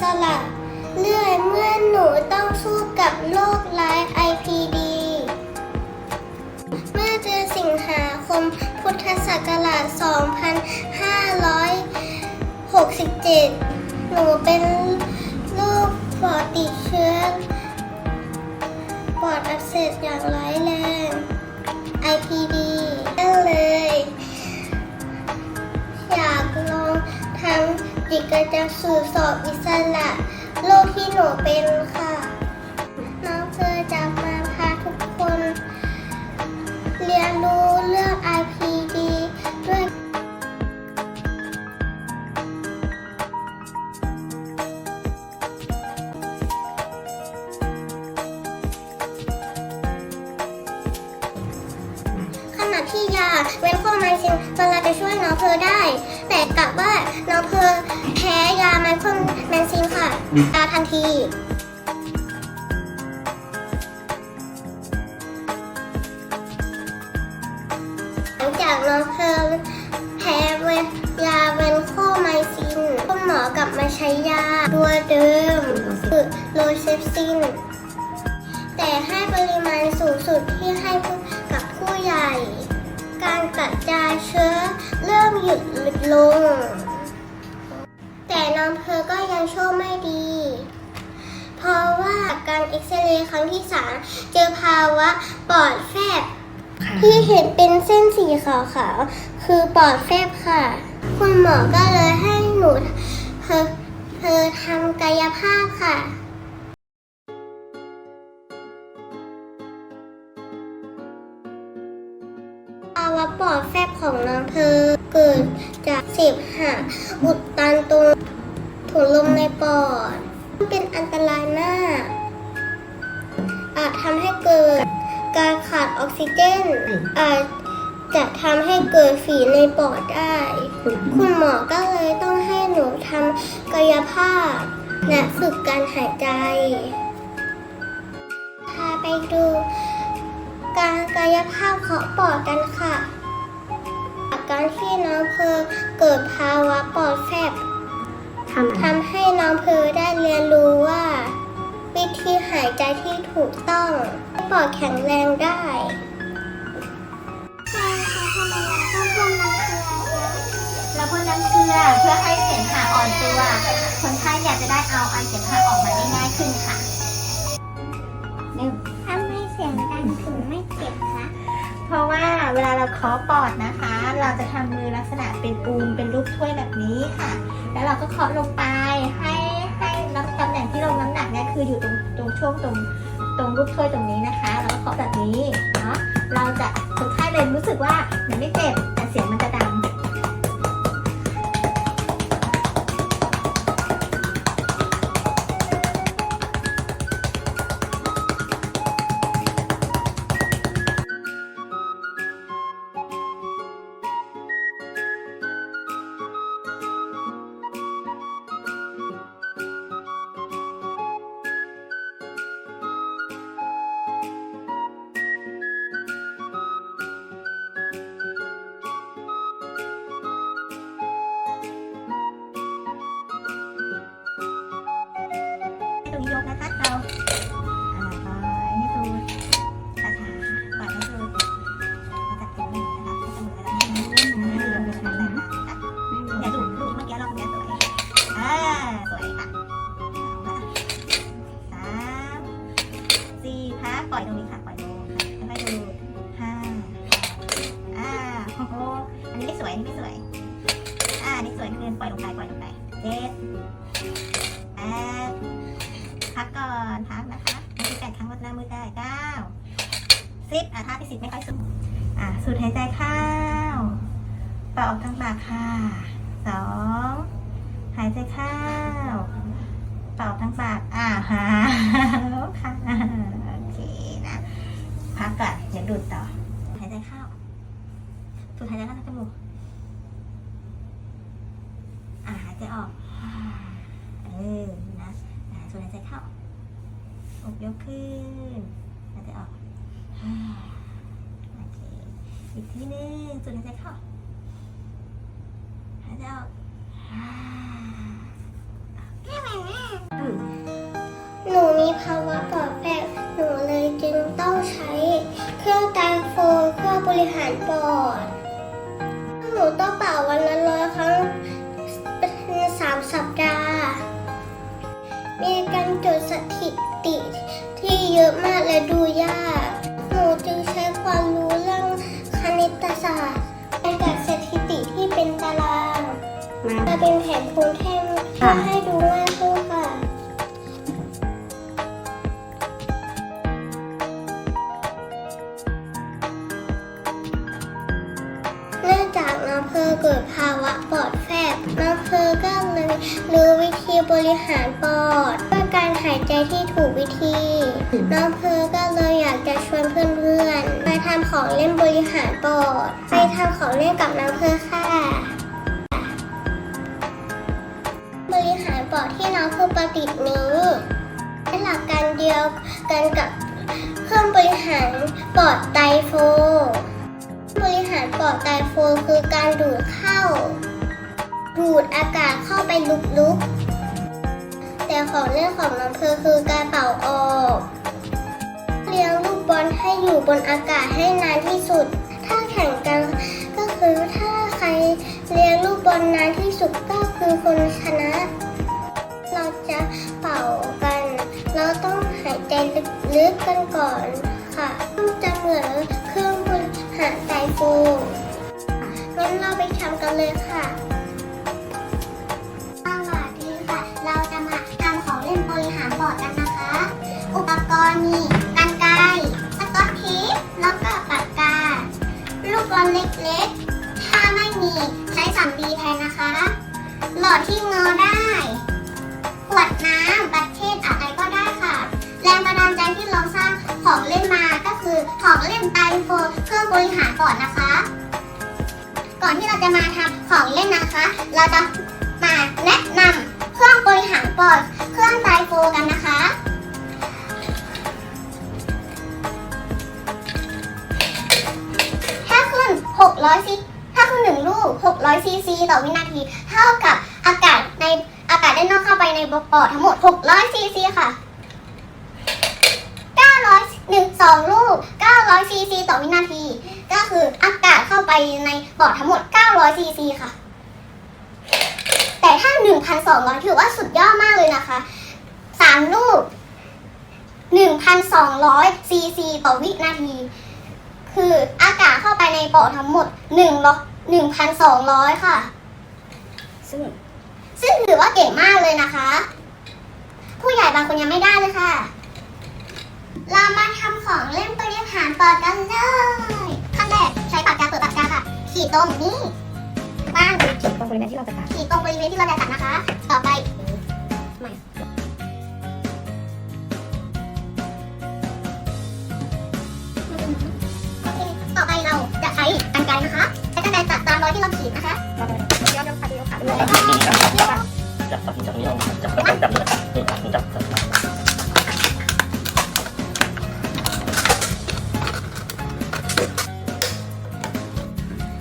สระเรื่อยเมื่อหนูต้องสู้กับโรคร้าย IPD เมื่อเดือนสิงหาคมพุทธศักราช 2567 หนูเป็นโรคปอดติดเชื้อปอดอักเสบอย่างร้ายแรง IPD ก็เลยอยำจิตกระจักสื่อสอบอิสระโรคที่หนูเป็นค่ะ น้องเธอจะมาพาทุกคน เรียนรู้เรื่อง IPD ด้วยขณะที่ยาเว้นโคไมซินตอนเราจะช่วยน้องเพอได้ แต่กลับว่าน้องเพอ ตาทันทีหลังจากน้องเพอแพ้เวยาเวนโคไมซินคุณหมอกลับมาใช้ยาตัวเดิมคือโลเซปซิน แต่ให้ปริมาณสูงสุดที่ให้กับผู้ใหญ่ การกระจายเชื้อเริ่มหยุดลดลง แต่น้องเพอก็ ยังโชคไม่ดี เพราะว่าการเอ็กซเรย์ครั้งที่สามเจอภาวะปอดแฟบ ที่เห็นเป็นเส้นสีขาวๆคือปอดแฟบค่ะ คุณหมอก็เลยให้หนูเธอเธอทำกายภาพค่ะภาวะปอดแฟบของน้องเพอเกิดจากเสพหะอุดตันตรง ถุงลมในปอด เป็นอันตรายมาก อาจทำให้เกิดการขาดออกซิเจน อาจจะทำให้เกิดฝีในปอดได้ คุณหมอก็เลยต้องให้หนูทำกายภาพ และฝึกการหายใจ พาไปดูการกายภาพของปอดกันค่ะจาการที่น้องเพอเกิดภาวะปอดแฟบ ทำทำให้น้องเพอได้เรียนรู้ว่า วิธีหายใจที่ถูกต้องให้ปอดแข็งแรงได้ใช่ค่ะทำไมเราต้องพ่นน้ำเกลือคะแล้วพ่นน้ำเกลือเพื่อให้เสมหะอ่อนตัวคนไข้อยากจะได้เอาอันเสมหะออกมาได้ง่ายขึ้นค่ะทำให้เสียงดังถึงไม่เจ็บคะ เพราะว่าเวลาเราเคาะปอดนะคะ เราจะทำมือลักษณะเป็นอูมเป็นรูปถ้วยแบบนี้ค่ะ แล้วเราก็เคาะลงไปให้ให้รับตำแหน่งที่ลงน้ำหนักเนี่ยคืออยู่ตรงตรงช่วงตรงตรงรูปถ้วยตรงนี้นะคะแล้วก็เคาะแบบนี้เนาะเราจะคนไข้เลยรู้สึกว่ามันไม่เจ็บแต่เสียงมันจะดัง สวยอันนี้ไม่สวย อ่าอันนี้สวยขึ้นปล่อยลงไปปล่อยลงไปเจ็ดแปดพักก่อนพักนะคะมีแปดครั้งวัดหน้ามือได้เก้าสิบอะท่าที่สิบไม่ค่อยสุดอะสูดหายใจเข้าเป่าออกทางปากค่ะสองหายใจเข้าเป่าทางปากอ่าฮะแล้วค่ะโอเคนะพักก่อนเดี๋ยวดูดต่อหายใจเข้าสูดหายใจเข้าทางจมูก ใจออกเออนะส่วนหายใจเข้าอกยกขึ้นหายใจออกโอเคอีกทีนึงส่วนหายใจเข้าหายใจออกหนูมีภาวะปอดแฟกหนูเลยจึงต้องใช้ เครื่องตาโฟเครื่อบริหารปอด ติที่เยอะมากและดูยาก หนูจึงใช้ความรู้เรื่องคณิตศาสตร์ไปกับสถิติที่เป็นตารางมาจะเป็นแผนภูมิแท่งเพื่อให้ดูง่ายขึ้นค่ะเนื่องจากน้ำเพอเกิดภาวะปอดแฟบน้ำเพอก็เลยรู้วิธีบริหารปอด การหายใจที่ถูกวิธี น้องเพอก็เลยอยากจะชวนเพื่อนๆไปทำของเล่นบริหารปอดไปทำของเล่นกับน้องเพอค่ะ บริหารปอดที่น้องเพอประดิษฐ์นี้เป็นหลักการเดียวกันกับเครื่องบริหารปอดไตโฟ บริหารปอดไตโฟคือการดูดเข้า ดูดอากาศเข้าไปลุกๆ แต่ของเล่นของน้องเพอคือการเป่าออก เลี้ยงลูกบอลให้อยู่บนอากาศให้นานที่สุด ถ้าแข่งกันก็คือถ้าใครเลี้ยงลูกบอลนานที่สุดก็คือคนชนะ เราจะเป่ากัน เราต้องหายใจลึกๆกันก่อนค่ะจะเหมือนเครื่องบริหารไตโฟงั้นเราไปทำกันเลยค่ะ กรณ์มีกันไกรสกอตเทปแล้วก็ปากกา ลูกบอลเล็กๆ ถ้าไม่มีใช้สำลีแทนนะคะ หลอดที่งอได้ ขวดน้ำบัตเทศอะไรก็ได้ค่ะ แรงบันดาลใจที่เราสร้างของเล่นมาก็คือของเล่นไตโฟเครื่องบริหารปอดนะคะ ก่อนที่เราจะมาทำของเล่นนะคะ เราจะมาแนะนำเครื่องบริหารปอดเครื่องไตโฟกันนะคะ 600ซีถ้าขึ้นหนึ่งลูก 600ซีซีต่อวินาที เท่ากับอากาศในอากาศด้านนอกเข้าไปในปอดทั้งหมด 600ซีซีค่ะ900หนึ่งสองลูก 900ซีซีต่อวินาที ก็คืออากาศเข้าไปในปอดทั้งหมด 900ซีซีค่ะ แต่ถ้า 1,200 ถือว่าสุดยอดมากเลยนะคะ 3 ลูก 1,200ซีซีต่อวินาที คืออากาศเข้าไปในปอดทั้งหมด1 1,200ค่ะ ซึ่งซึ่งถือว่าเก่งมากเลยนะคะ ผู้ใหญ่บางคนยังไม่ได้เลยค่ะ เรามาทำของเล่นบริหารปอดกันเลยขั้นแรกใช้ปากกาเปิดปากกาค่ะ ขีดตรงนี้บ้างจุดตรงบริเวณที่เราจะตัดขีดตรงบริเวณที่เราจะตัดนะคะ ต่อไป ใช้กรรไกรนะคะใช้กรรไกรตัดตามรอยที่เราขีดนะคะเราจะย้อนย้อนขาดูขาดูแล้วก็จับจับจับนี้ลงจับจับจับเลยนี่จับจับจับ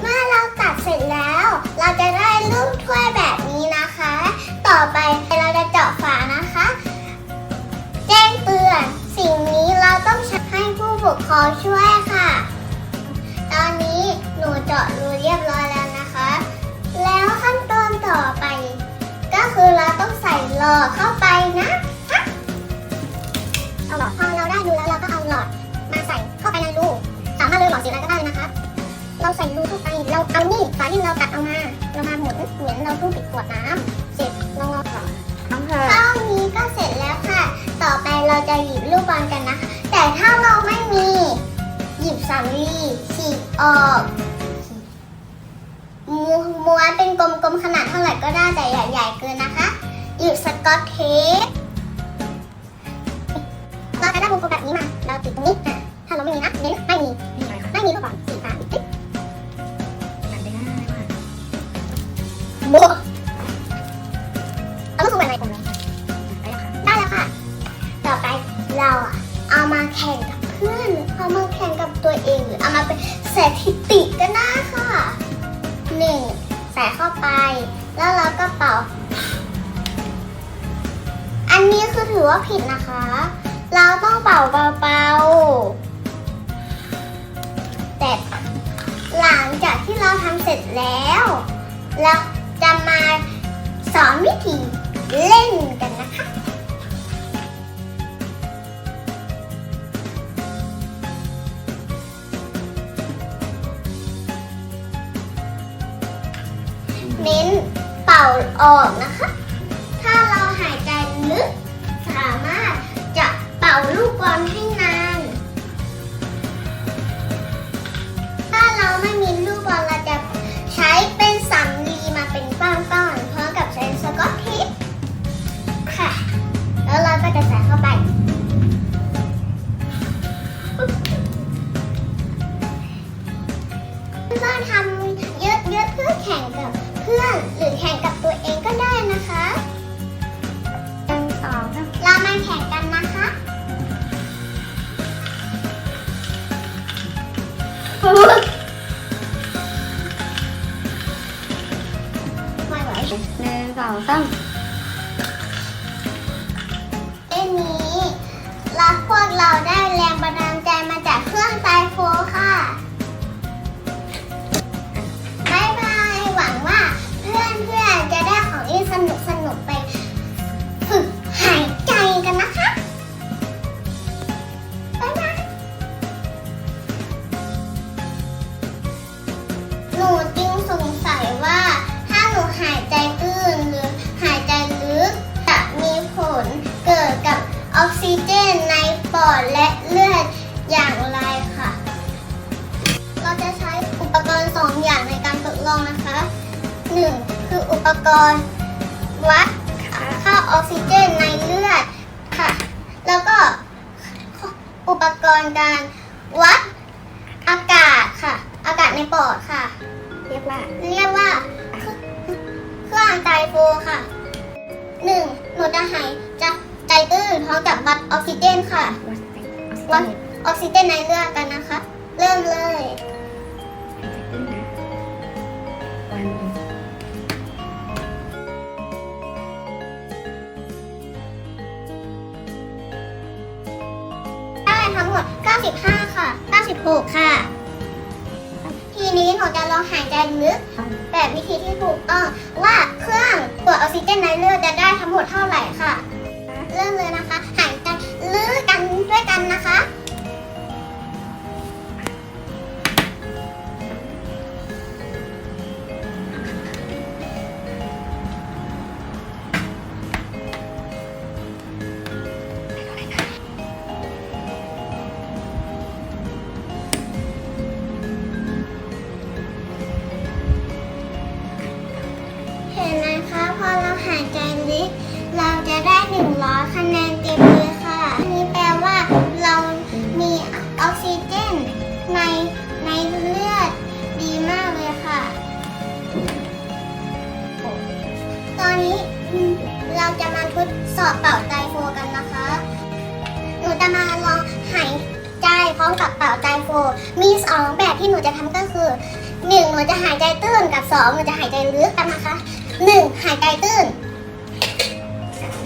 เมื่อเราตัดเสร็จแล้ว เราจะได้รูปถ้วยแบบนี้นะคะ ต่อไปเราจะเจาะฝานะคะ แจ้งเตือนสิ่งนี้เราต้องใช้ให้ผู้ปกครองช่วย ต้องใส่หลอดเข้าไปนะคะเอาหลอดพอเราได้รูแล้วเราก็เอาหลอดมาใส่เข้าไปในรูสามารถเลยหลอดสีอะไรก็ได้นะคะเราใส่รูเข้าไปเราเอานี่ฝาที่เราตัดเอามาเรามาหมุนเหมือนเราเพิ่งปิดขวดน้ำเสร็จเรางอก่อนน้องเอเท่านี้ก็เสร็จแล้วค่ะ ต่อไปเราจะหยิบลูกบอลกันนะคะแต่ถ้าเราไม่มี หยิบสำลีฉีกออกมม้วนเป็นกลมๆขนาดเท่าไหร่ก็ได้แต่ใหญ่ๆเกินนะคะ หยิบสกอตเทปเราจะได้วงกลมแบบนี้มา เราติดตรงนี้อะถ้าเราไม่มีนะเน้นไม่มี นี่อะไรคะไม่มีก็ก่อนสีฟ้าติ๊กตัดได้ง่ายมากโบะเอาลูกสูงแบบไหนผมเลยได้ค่ะ ได้แล้วค่ะ ต่อไปเราอะเอามาแข่งกับเพื่อนเอามาแข่งกับตัวเองหรือเอามาเป็นสถิติก็เข้าไป แล้วเราก็เป่า ถือว่าผิดนะคะ เราต้องเป่าเบาๆแต่หลังจากที่เราทำเสร็จแล้ว เราจะมาสอนวิธีเล่นกันนะคะเน้นเป่าออกนะคะ หนึ่งสองสามเอ้นี้รักพวกเราได้ อดและเลือดอย่างไรค่ะ เราจะใช้อุปกรณ์สองอย่างในการทดลองนะคะหนึ่งคืออุปกรณ์วัดค่าออกซิเจนในเลือดค่ะ แล้วก็อุปกรณ์การวัดอากาศค่ะ อากาศในปอดค่ะ เรียกว่าเรียกว่าเครื่องไตรโฟค่ะหนึ่งหนูจะหายจะใจตื้นพร้อมกับวัดออกซิเจนค่ะ วัดออกซิเจวัดนออกซิเจนในเลือดกันนะคะ เริ่มเลยขึ้นนะวันได้ทั้งหมด 95 ค่ะ 96 ค่ะ ทีนี้หนูจะลองหายใจลึกแบบวิธีที่ถูกต้องว่าเครื่องตรวจออกซิเจนในเลือดจะได้ทั้งหมดเท่าไหร่ค่ะ เริ่มเลยนะคะ หายใจลึกกัน ด้วยกันนะคะ สอบเป่าไตโฟกันนะคะ หนูจะมาลองหายใจพร้อมกับเป่าไตโฟ มีสองแบบที่หนูจะทำก็คือหนึ่งหนูจะหายใจตื้นกับสองหนูจะหายใจลึกกันนะคะหนึ่งหายใจตื้น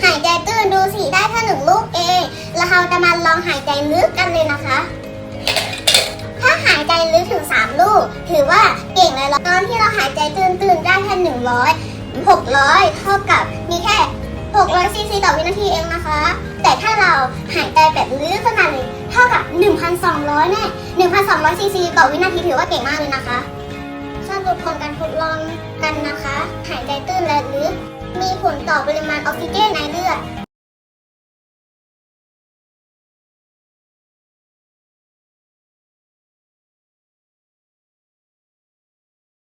หายใจตื้นดูสิได้แค่หนึ่งลูกเองแล้วเราจะมาลองหายใจลึกกันเลยนะคะถ้าหายใจลึกถึงสามลูก ถือว่าเก่งเลยตอนที่เราหายใจตื้นตื้นได้แค่หนึ่งร้อยหกร้อยเท่ากับมีแค่ หกร้อยซีซีต่อวินาทีเองนะคะ แต่ถ้าเราหายใจแบบลึกขนาดนี้เท่ากับ 1,200แน่1,200ซีซีต่อวินาทีถือว่าเก่งมากเลยนะคะสรุปผลการทดลองกันนะคะ หายใจตื้นและลึก มีผลต่อปริมาณออกซิเจนในเลือด